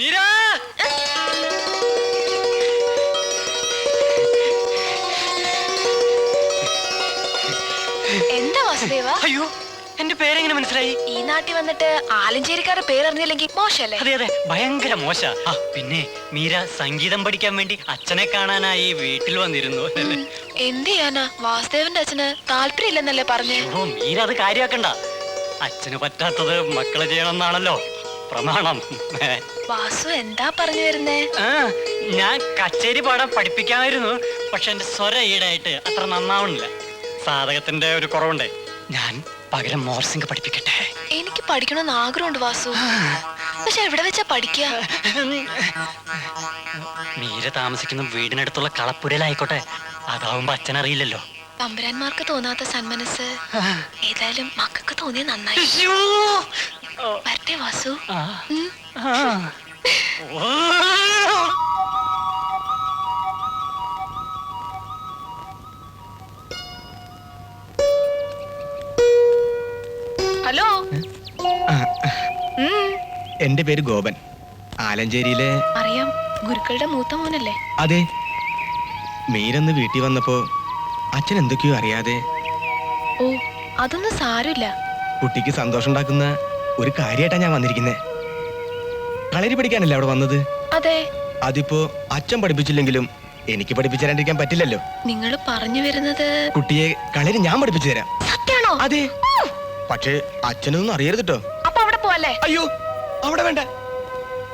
മീരാ! എന്താ വാസുദേവ? അയ്യോ എന്റെ പേരെങ്ങനെ മനസ്സിലായി? ഈ നാട്ടിൽ വന്നിട്ട് ആലഞ്ചേരിക്കാരുടെ പേരറിഞ്ഞില്ലെങ്കിൽ മോശല്ലേ? അതെ അതെ ഭയങ്കര മോശ. ആ പിന്നെ മീര സംഗീതം പഠിക്കാൻ വേണ്ടി അച്ഛനെ കാണാനായി വീട്ടിൽ വന്നിരുന്നു? എന്ത് ചെയ്യാനാ? വാസുദേവന്റെ അച്ഛന് താല്പര്യമില്ലെന്നല്ലേ പറഞ്ഞേ? ഓ മീര അത് കാര്യമാക്കണ്ട. അച്ഛന് പറ്റാത്തത് മക്കൾ ചെയ്യണമെന്നാണല്ലോ. പ്രമാണം. വാസു എന്താ പറഞ്ഞു വരുന്നേ? ഞാൻ കച്ചേരി പാടാൻ പഠിപ്പിക്കാമായിരുന്നു. പക്ഷെ എന്റെ സ്വര ഈടായിട്ട് അത്ര നന്നാവണില്ല. സാധകത്തിന്റെ ഒരു കുറവുണ്ടേ. ഞാൻ പകരം മോർസിംഗ് പഠിപ്പിക്കട്ടെ. എനിക്ക് പഠിക്കണമെന്ന് ആഗ്രഹമുണ്ട് വാസു. പക്ഷെ എവിടെ വെച്ചാ പഠിക്കുക മീര താമസിക്കുന്ന വീടിനടുത്തുള്ള കളപ്പുരയിലായിക്കോട്ടെ. അതാവുമ്പോ അച്ഛനറിയില്ലല്ലോ തമ്പുരാന്മാർക്ക് തോന്നാത്ത സന്മനസ് ഏതായാലും മക്കൾക്ക് തോന്നിയ നന്നായി! വരട്ടെ വാസു. ഹലോ. എന്റെ പേര് ഗോപൻ. ആലഞ്ചേരിയിലെ അറിയാം ഗുരുക്കളുടെ മൂത്ത മോനല്ലേ? അതെ. മീരന്ന് വീട്ടിൽ വന്നപ്പോ അച്ഛൻ എന്തൊക്കെയോ അറിയാതെ ഓ അതൊന്നും സാരമില്ല. കുട്ടിക്ക് സന്തോഷം ഉണ്ടാക്കുന്ന ഒരു കാര്യമായിട്ടാ ഞാൻ വന്നിരിക്കുന്നത് കളരി പഠിക്കാനല്ലേ അവിടെ വന്നത്? അതെ. അതിപ്പോ അച്ഛൻ പഠിപ്പിച്ചില്ലെങ്കിലും എനിക്ക് പഠിപ്പിച്ചു തരാണ്ടിരിക്കാൻ പറ്റില്ലല്ലോ. നിങ്ങൾ പറഞ്ഞു വരുന്നത് കുട്ടിയെ കളരി ഞാൻ പഠിപ്പിച്ചു തരാം. സത്യാണോ അതെ. പക്ഷേ അച്ഛനൊന്നും അറിയരുത് കേട്ടോ അപ്പൊ അവിടെ പോവല്ലേ? അയ്യോ അവിടെ വേണ്ട.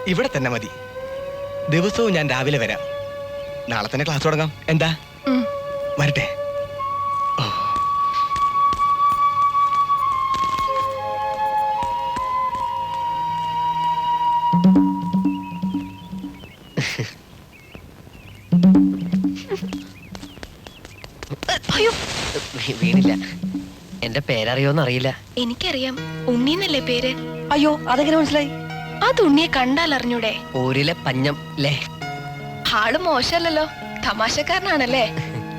ഇവിടെ തന്നെ മതി. ദിവസവും ഞാൻ രാവിലെ വരാം. നാളെ തന്നെ ക്ലാസ് തുടങ്ങാം. എന്താ? വരട്ടെ. പേരറിയോന്ന് അറിയില്ല എനിക്കറിയാം. ഉണ്ണീന്നല്ലേ പേര്? അയ്യോ അതെങ്ങനെ മനസ്സിലായി? അത് ഉണ്ണിയെ കണ്ടാൽ അറിഞ്ഞൂടെ ഊരിലെ പഞ്ഞം അല്ലേ ആൾ മോശമല്ലല്ലോ. തമാശക്കാരനാണല്ലേ?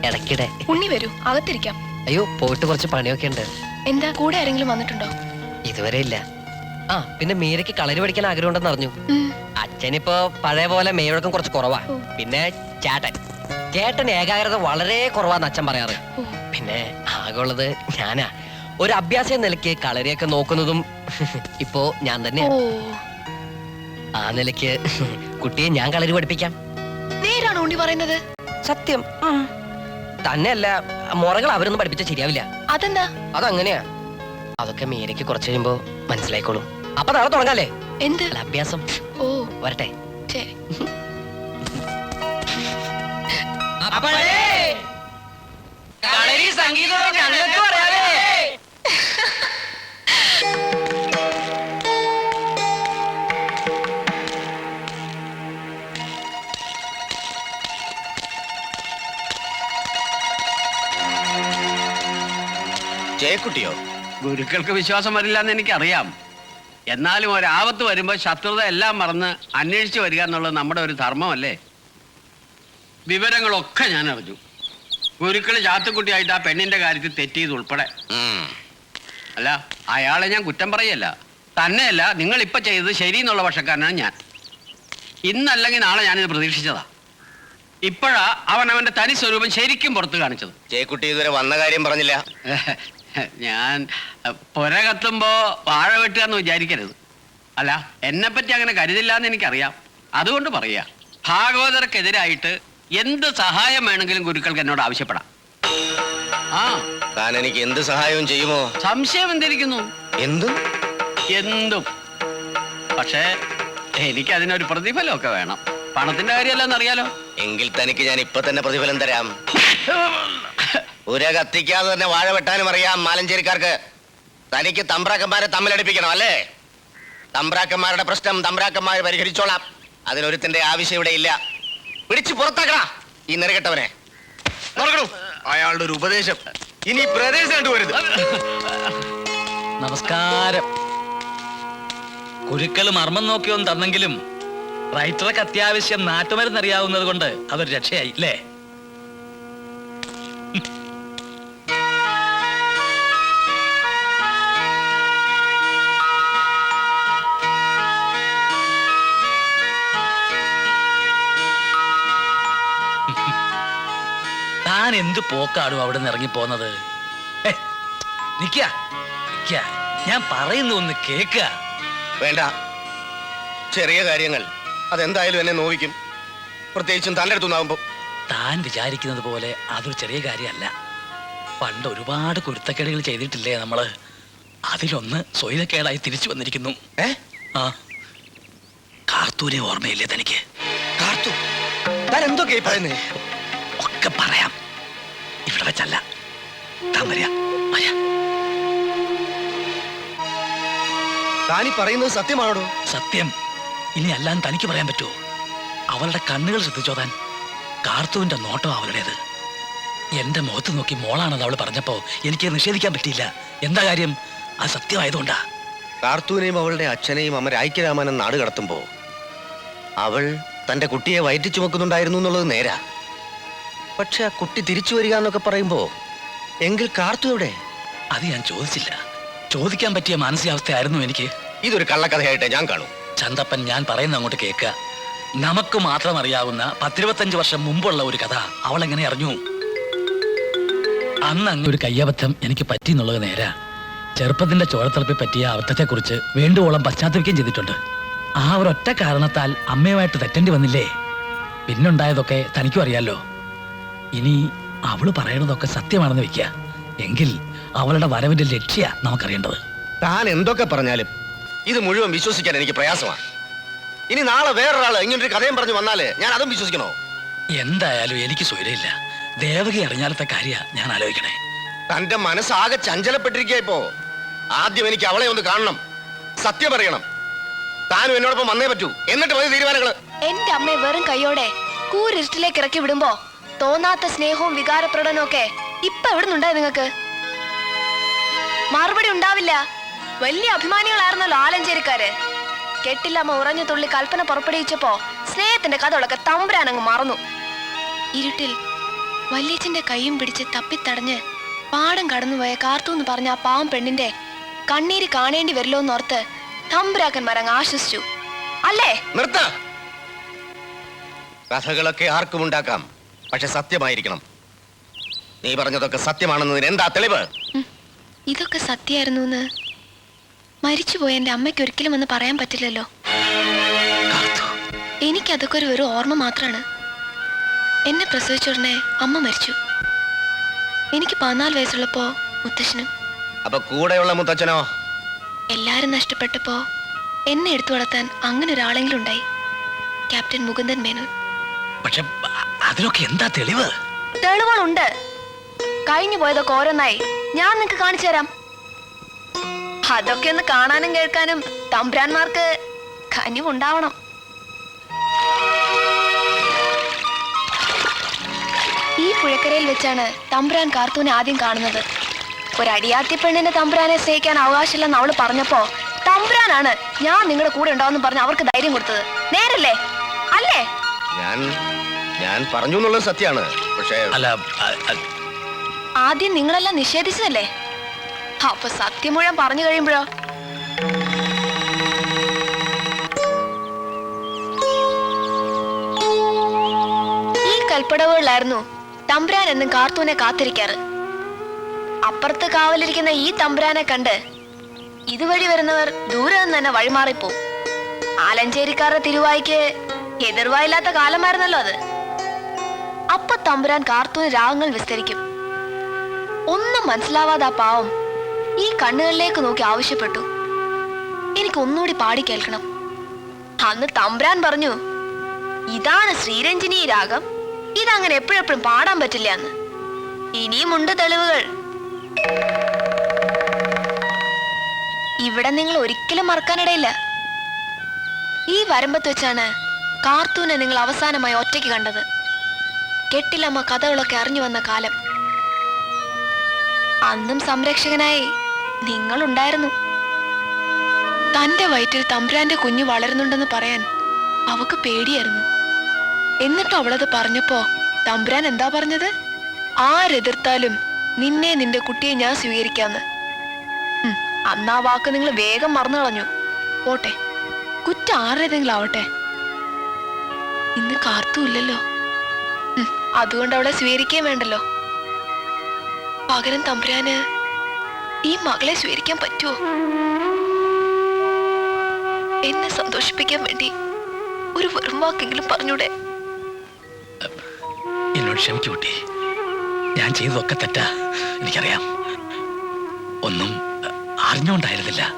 ഇടയ്ക്കിടെ ഉണ്ണി വരൂ അകത്തിരിക്കാം. അയ്യോ പോയിട്ട് കുറച്ച് പണിയൊക്കെ ഉണ്ട്. എന്താ കൂടെ ആരെങ്കിലും വന്നിട്ടുണ്ടോ? ഇതുവരെ ഇല്ല. ആ പിന്നെ മീരയ്ക്ക് കളരി പഠിക്കാൻ ആഗ്രഹം ഉണ്ടെന്ന് അറിഞ്ഞു. അച്ഛനിപ്പോ പഴയ പോലെ മേഴക്കം കുറച്ച് കുറവാ. പിന്നെ ചേട്ടൻ. ചേട്ടൻ ഏകാഗ്രത വളരെ കുറവാന്ന് അച്ഛൻ പറയാറ്. പിന്നെ ആകെ ഉള്ളത് ഞാനാ. ഒരു അഭ്യാസ എന്ന നിലയ്ക്ക് കളരിയൊക്കെ നോക്കുന്നതും ഇപ്പോ ഞാൻ തന്നെയാണ് ആ നിലയ്ക്ക് കുട്ടിയെ ഞാൻ കളരി പഠിപ്പിക്കാം. നേരാണോ ഉണ്ണി പറയുന്നത്? സത്യം. തന്നെയല്ല മുറകൾ അവരൊന്നും പഠിപ്പിച്ച ശരിയാവില്ല. അതെന്താ? അതങ്ങനെയാ. അതൊക്കെ മീരയ്ക്ക് കുറച്ച് കഴിയുമ്പോ മനസ്സിലായിക്കോളും. അപ്പൊ നാളെ തുടങ്ങാല്ലേ? എന്ത്? അഭ്യാസം. ഓ. വരട്ടെ. ശരി ജയക്കുട്ടിയോ? ഗുരുക്കൾക്ക് വിശ്വാസം വരില്ല എന്ന് എനിക്കറിയാം. എന്നാലും ഒരാപത്ത് വരുമ്പോൾ ശത്രുത എല്ലാം മറന്ന് അന്വേഷിച്ചു വരിക എന്നുള്ളത് നമ്മുടെ ഒരു ധർമ്മമല്ലേ? വിവരങ്ങളൊക്കെ ഞാൻ അറിഞ്ഞു ഗുരുക്കൾ ചാത്തുക്കുട്ടിയായിട്ട് ആ പെണ്ണിന്റെ കാര്യത്തിൽ തെറ്റിയത് ഉൾപ്പെടെ. അല്ല അയാളെ ഞാൻ കുറ്റം പറയല്ല. തന്നെയല്ല നിങ്ങൾ ഇപ്പൊ ചെയ്തത് ശരി എന്നുള്ള പക്ഷക്കാരനാണ് ഞാൻ. ഇന്നല്ലെങ്കിൽ നാളെ ഞാനിത് പ്രതീക്ഷിച്ചതാ. ഇപ്പോഴാ അവൻ അവന്റെ തനി സ്വരൂപം ശരിക്കും പുറത്ത് കാണിച്ചത്. ജയക്കുട്ടി ഇതുവരെ വന്ന കാര്യം പറഞ്ഞില്ല. ഞാൻ പുര കത്തുമ്പോ വാഴ വെട്ടുക എന്ന് വിചാരിക്കരുത്. അല്ല എന്നെ പറ്റി അങ്ങനെ കരുതില്ല എന്ന് എനിക്കറിയാം. അതുകൊണ്ട് പറയാ ഭാഗവതർക്കെതിരായിട്ട് എന്ത് സഹായം വേണമെങ്കിലും ഗുരുക്കൾക്ക് എന്നോട് ആവശ്യപ്പെടാം. ആ. താൻ എനിക്ക് എന്ത് സഹായവും ചെയ്യുമോ? സംശയം എന്തിരിക്കുന്നു? എന്തും? എന്തും. പക്ഷേ എനിക്ക് അതിനൊരു പ്രതിഫലമൊക്കെ വേണം. പണത്തിന്റെ കാര്യമല്ലെന്ന് അറിയാലോ എങ്കിൽ തനിക്ക് ഞാൻ ഇപ്പൊ തന്നെ പ്രതിഫലം തരാം. ഉര കത്തിക്കാതെ തന്നെ വാഴ വെട്ടാനും അറിയാം മാലഞ്ചേരിക്കാർക്ക്. തനിക്ക് തമ്പ്രാക്കന്മാരെ തമ്മിലടിപ്പിക്കണം അല്ലേ? തമ്പ്രാക്കന്മാരുടെ പ്രശ്നം തമ്പ്രാക്കന്മാർ പരിഹരിച്ചോളാം. അതിനൊരുത്തിന്റെ ആവശ്യം ഇവിടെ ഇല്ല. പിടിച്ചു പുറത്താക്കണ ഈ നെറുകെട്ടവനെ. അയാളുടെ ഒരു ഉപദേശം. ഇനി പ്രദേശം കണ്ടുവരുത് നമസ്കാരം. കുരുക്കൾ മർമ്മം നോക്കിയൊന്നും തന്നെങ്കിലും റൈറ്ററൊക്കെ അത്യാവശ്യം നാട്ടുമരുന്ന് അറിയാവുന്നത് കൊണ്ട് അതൊരു രക്ഷയായി അല്ലേ? താൻ എന്ത് പോക്കാടും അവിടെ നിന്ന് ഇറങ്ങി പോന്നത് ഞാൻ പറയുന്നു ഒന്ന് കേക്ക വേണ്ട. ചെറിയ കാര്യങ്ങൾ. അതെന്തായാലും എന്നെ നോവിക്കും. പ്രത്യേകിച്ചും തന്റെ അടുത്തുനിന്നാകുമ്പോൾ താൻ വിചാരിക്കുന്നത് പോലെ അതൊരു ചെറിയ കാര്യമല്ല. പണ്ട് ഒരുപാട് കുരുത്തക്കേടുകൾ ചെയ്തിട്ടില്ലേ നമ്മൾ? അതിലൊന്ന് സ്വൈതക്കേടായി തിരിച്ചു വന്നിരിക്കുന്നു. ഏ? ആ. കാർത്തൂരെ ഓർമ്മയില്ലേ തനിക്ക്? കാർത്തു താൻ എന്തൊക്കെയായി പറയുന്നേ? ഒക്കെ പറയാം. ഇവിടെ വെച്ചല്ല. താൻ വരിക. വരിക. താനീ പറയുന്നത് സത്യമാണോ സത്യം. ഇനി അല്ലാൻ തനിക്ക് പറയാൻ പറ്റുമോ അവളുടെ കണ്ണുകൾ ശ്രദ്ധിച്ചോതാൻ കാർത്തുവിന്റെ നോട്ടം അവളുടേത്. എന്റെ മുഖത്ത് നോക്കി മോളാണെന്ന് അവൾ പറഞ്ഞപ്പോ എനിക്ക് നിഷേധിക്കാൻ പറ്റിയില്ല. എന്താ കാര്യം? അത് സത്യമായതുകൊണ്ടാ. കാർത്തുവിനെയും അവളുടെ അച്ഛനെയും അമ്മ രായ്ക്കരാമാനം നാട് കടത്തുമ്പോ അവൾ തന്റെ കുട്ടിയെ വയറ്റി ചുമക്കുന്നുണ്ടായിരുന്നു എന്നുള്ളത് നേരാ. പക്ഷെ ആ കുട്ടി തിരിച്ചു വരിക എന്നൊക്കെ പറയുമ്പോ എങ്കിൽ കാർത്തു എവിടെ? അത് ഞാൻ ചോദിച്ചില്ല. ചോദിക്കാൻ പറ്റിയ മാനസികാവസ്ഥയായിരുന്നു എനിക്ക്. ഇതൊരു കള്ളക്കഥയായിട്ട് ഞാൻ കാണൂ. ചന്തപ്പൻ ഞാൻ പറയുന്ന അങ്ങോട്ട് കേൾക്കുക. നമുക്ക് മാത്രം അറിയാവുന്ന പത്തിരുപത്തഞ്ച് വർഷം മുമ്പുള്ള ഒരു കഥ അവൾ എങ്ങനെ അറിഞ്ഞു? അന്ന് അങ്ങനെ ഒരു കയ്യബദ്ധം എനിക്ക് പറ്റി എന്നുള്ളത് നേരാ. ചെറുപ്പത്തിന്റെ ചോരത്തിളപ്പി പറ്റിയ അബദ്ധത്തെക്കുറിച്ച് വേണ്ടുവോളം പശ്ചാത്തപിക്കുകയും ചെയ്തിട്ടുണ്ട്. ആ ഒരൊറ്റ കാരണത്താൽ അമ്മയുമായിട്ട് തെറ്റേണ്ടി വന്നില്ലേ? പിന്നുണ്ടായതൊക്കെ തനിക്കും അറിയാലോ. ഇനി അവൾ പറയണതൊക്കെ സത്യമാണെന്ന് വെക്കുക എങ്കിൽ അവളുടെ വരവിന്റെ ലക്ഷ്യ നമുക്കറിയേണ്ടത്. താൻ എന്തൊക്കെ പറഞ്ഞാലും ഇത് മുഴുവൻ വിശ്വസിക്കാൻ എനിക്ക് പ്രയാസമാണ്. ഇനി നാളെ വേറൊരാൾ ഇങ്ങനൊരു കഥയും പറഞ്ഞു വന്നാലേ ഞാൻ അതും വിശ്വസിക്കണോ? എന്തായാലും എനിക്ക് സുഖമില്ല ദേവകി അറിഞ്ഞാലത്തെ കാര്യ ഞാൻ ആലോചിക്കണേ. തന്റെ മനസ്സാകെ ചഞ്ചലപ്പെട്ടിരിക്കുക ഇപ്പോ. ആദ്യം എനിക്ക് അവളെ ഒന്ന് കാണണം. സത്യം പറയണം താനും എന്നോടൊപ്പം വന്നേ പറ്റൂ. എന്നിട്ട് മതി തീരുമാനങ്ങൾ. എന്റെ അമ്മ വെറും കൈയോടെ കൂരിരുട്ടിലേക്ക് ഇറക്കി വിടുമ്പോ തോന്നാത്ത സ്നേഹവും വികാരപ്രകടനവും ഒക്കെ ഇപ്പൊ എവിടുന്നുണ്ടായി നിങ്ങക്ക് മറുപടി ഉണ്ടാവില്ല. വലിയ അഭിമാനികളായിരുന്നല്ലോ ആലഞ്ചേരിക്കാര്. കെട്ടില്ലാമ ഉറഞ്ഞു തുള്ളി കൽപ്പന പുറപ്പെടുവിച്ചപ്പോ സ്നേഹത്തിന്റെ കഥകളൊക്കെ തമ്പുരാനങ്ങ് മറന്നു. ഇരുട്ടിൽ വല്യച്ഛന്റെ കൈയും പിടിച്ച് തപ്പിത്തടഞ്ഞ് പാടം കടന്നുപോയ കാർത്തു എന്ന് പറഞ്ഞ ആ പാവം പെണ്ണിന്റെ കണ്ണീര് കാണേണ്ടി വരില്ലോ എന്നോർത്ത് തമ്പുരാക്കന്മാരങ്ങ് ആശ്വസിച്ചു. അല്ലേ? നിർത്ത. കഥകളൊക്കെ ആർക്കും ഉണ്ടാക്കാം പക്ഷെ സത്യമായിരിക്കണം. നീ പറഞ്ഞതൊക്കെ സത്യമാണെന്നതിന് എന്താ തെളിവ്? ഇതൊക്കെ സത്യായിരുന്നു എന്ന് മരിച്ചുപോയ എന്റെ അമ്മയ്ക്ക് ഒരിക്കലും ഒന്ന് പറയാൻ പറ്റില്ലല്ലോ. എനിക്ക് എനിക്കതൊക്കെ ഒരു വെറും ഓർമ്മ മാത്രമാണ് എന്നെ പ്രസവിച്ച ഉടനെ അമ്മ മരിച്ചു. എനിക്ക് പതിനാല് വയസ്സുള്ളപ്പോ മുത്തശ്ശനും. അപ്പൊ കൂടെയുള്ള മുത്തച്ഛനോ? എല്ലാരും നഷ്ടപ്പെട്ടപ്പോ എന്നെ എടുത്തു വളർത്താൻ അങ്ങനെ ഒരാളെങ്കിലും ഉണ്ടായി. ക്യാപ്റ്റൻ മുകുന്ദൻ മേനോൻ. പക്ഷെ അതിനൊക്കെ എന്താ തെളിവ്? തെളിവുകളുണ്ട്. കഴിഞ്ഞു പോയതൊക്കെ ഓരോന്നായി. ഞാൻ നിങ്ങക്ക് കാണിച്ചു തരാം. അതൊക്കെ ഒന്ന് കാണാനും കേൾക്കാനും തമ്പുരാന്മാർക്ക് കനിവുണ്ടാവണം. ഈ പുഴക്കരയിൽ വെച്ചാണ് തമ്പുരാൻ കാർത്തൂനെ ആദ്യം കാണുന്നത്. ഒരു അടിയാത്തി പെണ്ണിന്റെ തമ്പുരാനെ സ്നേഹിക്കാൻ അവകാശമില്ലെന്ന് അവൾ പറഞ്ഞപ്പോ തമ്പുരാനാണ് ഞാൻ നിങ്ങളുടെ കൂടെ ഉണ്ടാവെന്ന് പറഞ്ഞ് അവർക്ക് ധൈര്യം കൊടുത്തത്. നേരല്ലേ? അല്ലേ? ഞാൻ ഞാൻ പറഞ്ഞു എന്നുള്ളത് സത്യമാണ്. പക്ഷേ അല്ല ആദ്യം നിങ്ങളെല്ലാം നിഷേധിച്ചതല്ലേ? അപ്പൊ സത്യം മുഴുവൻ പറഞ്ഞു കഴിയുമ്പോഴോ? ഈ കൽപ്പടവുകളിലായിരുന്നു തമ്പുരാൻ എന്നും കാർത്തൂനെ കാത്തിരിക്കാറ്. അപ്പുറത്ത് കാവലിരിക്കുന്ന ഈ തമ്പുരാനെ കണ്ട് ഇതുവഴി വരുന്നവർ ദൂരെ നിന്ന് തന്നെ വഴിമാറിപ്പോ ആലഞ്ചേരിക്കാരുടെ തിരുവായിക്ക് എതിർവായില്ലാത്ത കാലമായിരുന്നല്ലോ അത്. അപ്പൊ തമ്പുരാൻ കാർത്തൂന് രാഗങ്ങൾ വിസ്തരിക്കും. ഒന്നും മനസ്സിലാവാതെ ആ പാവം ഈ കണ്ണുകളിലേക്ക് നോക്കി ആവശ്യപ്പെട്ടു. എനിക്ക് ഒന്നുകൂടി പാടി കേൾക്കണം. അന്ന് തമ്പ്രാൻ പറഞ്ഞു ഇതാണ് ശ്രീരഞ്ജിനി രാഗം. ഇതങ്ങനെ എപ്പോഴെപ്പോഴും പാടാൻ പറ്റില്ല എന്ന്. ഇനിയുമുണ്ട് തെളിവുകൾ. ഇവിടെ നിങ്ങൾ ഒരിക്കലും മറക്കാനിടയില്ല. ഈ വരമ്പത്ത് വെച്ചാണ് കാർത്തൂനെ നിങ്ങൾ അവസാനമായി ഒറ്റയ്ക്ക് കണ്ടത്. കെട്ടിലമ്മ കഥകളൊക്കെ അറിഞ്ഞു വന്ന കാലം. അന്നും സംരക്ഷകനായി. നിങ്ങളുണ്ടായിരുന്നു. തന്റെ വയറ്റിൽ തമ്പുരാന്റെ കുഞ്ഞ് വളരുന്നുണ്ടെന്ന് പറയാൻ അവക്ക് പേടിയായിരുന്നു. എന്നിട്ട് അവളത് പറഞ്ഞപ്പോ തമ്പുരാൻ എന്താ പറഞ്ഞത്? ആരെതിർത്താലും നിന്നെ നിന്റെ കുട്ടിയെ ഞാൻ സ്വീകരിക്കാന്ന്. അന്നാ വാക്ക് നിങ്ങൾ വേഗം മറന്നു കളഞ്ഞു. പോട്ടെ കുറ്റ ആരുടേതെങ്കിലും ആവട്ടെ. ഇന്ന് കാർത്തുമില്ലല്ലോ അതുകൊണ്ട് അവളെ സ്വീകരിക്കുകയും വേണ്ടല്ലോ. പകരം തമ്പുരാന് ഈ മകളെ സ്വീകരിക്കാൻ പറ്റുമോ എന്നെ സന്തോഷിപ്പിക്കാൻ വേണ്ടി ഒരു വെറും വാക്കെങ്കിലും പറഞ്ഞൂടെ? എന്നോട് ക്ഷമിക്കൂ കുട്ടി. ഞാൻ ചെയ്തതൊക്കെ തെറ്റാ. എനിക്കറിയാം. ഒന്നും അറിഞ്ഞോണ്ടായിരുന്നില്ല. അറിഞ്ഞുകൊണ്ടായിരുന്നില്ല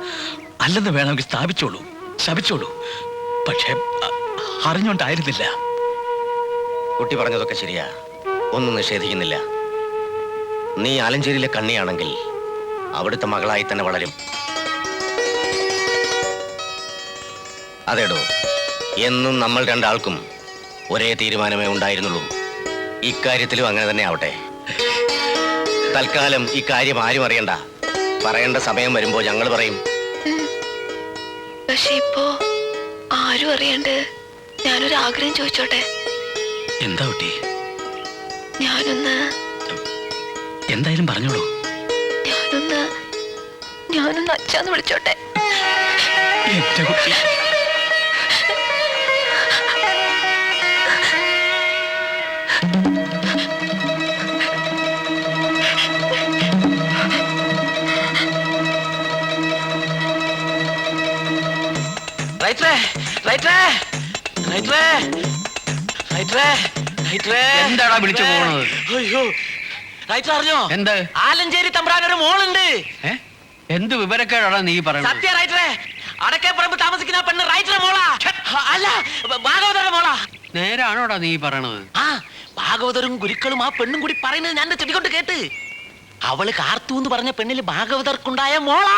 അല്ലെന്ന് വേണമെങ്കിൽ സ്ഥാപിച്ചോളൂ. ശപിച്ചോളൂ. പക്ഷേ അറിഞ്ഞോണ്ടായിരുന്നില്ല. അറിഞ്ഞുകൊണ്ടായിരുന്നില്ല കുട്ടി പറഞ്ഞതൊക്കെ ശരിയാ. ഒന്നും നിഷേധിക്കുന്നില്ല. നീ ആലഞ്ചേരിയിലെ കണ്ണിയാണെങ്കിൽ അവിടുത്തെ മകളായി തന്നെ വളരും. അതേടോ എന്നും നമ്മൾ രണ്ടാൾക്കും ഒരേ തീരുമാനമേ ഉണ്ടായിരുന്നുള്ളൂ. ഇക്കാര്യത്തിലും അങ്ങനെ തന്നെ ആവട്ടെ. തൽക്കാലം ഇക്കാര്യം ആരും അറിയണ്ട. പറയേണ്ട സമയം വരുമ്പോ ഞങ്ങൾ പറയും. പക്ഷെ ഇപ്പോ ആരും അറിയണ്ട്. ഞാനൊരു ആഗ്രഹം ചോദിച്ചോട്ടെ? എന്താ കുട്ടി? ഞാനൊന്ന് എന്തായാലും പറഞ്ഞോളൂ. ഞാനൊന്ന് അച്ഛാന്ന് വിളിച്ചോട്ടെ. എന്റെ കുട്ടി റൈറ്ററേ റൈറ്ററേ റൈറ്ററേ റൈറ്ററേ റൈറ്ററേ എന്താടാ വിളിച്ചു പോകുന്നത് അയ്യോ റൈറ്റർ അറിഞ്ഞോ? എന്ത്? ആലഞ്ചേരി തമ്പ്രാൻ ഒരു മോളുണ്ട്. ഏ? എന്ത് വിവരക്കേടാണ് നീ പറയുന്നത്? സത്യ റൈറ്ററേ അടക്കേപ്പറമ്പ് താമസിക്കുന്ന പെണ്ണ് റൈറ്ററെ മോളാ. അല്ല ഭാഗവതരുടെ മോളാ. നേരാണോടാ നീ പറയണത്? ആ ഭാഗവതരും ഗുരുക്കളും ആ പെണ്ണും കൂടി പറയുന്നത് ഞാൻ ചെടി കൊണ്ട് കേട്ട്. അവൾ കാർത്തു എന്ന് പറഞ്ഞ പെണ്ണിൽ ഭാഗവതർക്കുണ്ടായ മോളാ.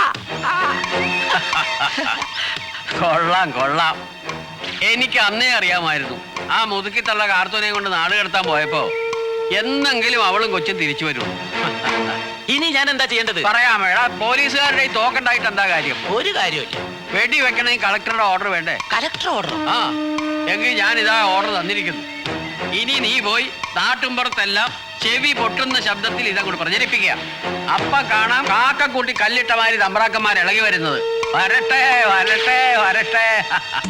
കൊള്ളാം കൊള്ളാം. എനിക്ക് അന്നേ അറിയാമായിരുന്നു. ആ മുതുക്കിത്തള്ള കാർത്തൂനെ കൊണ്ട് നാട് കടത്താൻ പോയപ്പോ എന്നെങ്കിലും അവളും കൊച്ചും തിരിച്ചു വരും ഇനി ഞാൻ എന്താ ചെയ്യേണ്ടത്? പറയാമേടാ പോലീസുകാരുടെ ഈ തോക്കുണ്ടായിട്ട് എന്താ കാര്യം? ഒരു കാര്യമില്ല വെടി വെക്കണമെങ്കിൽ കളക്ടറുടെ ഓർഡർ വേണ്ടേ? കളക്ടർ ഓർഡർ ആ എങ്കിൽ ഞാൻ ഇതാ ഓർഡർ തന്നിരിക്കുന്നു. ഇനി നീ പോയി നാട്ടുമ്പുറത്തെല്ലാം ചെവി പൊട്ടുന്ന ശബ്ദത്തിൽ ഇതങ്ങോട്ട് പ്രചരിപ്പിക്കുക. അപ്പ കാണാം കാക്കക്കൂട്ടി കല്ലിട്ടമാരി തമ്പ്രാക്കന്മാർ ഇളകി വരുന്നത്. വരട്ടെ വരട്ടെ വരട്ടെ.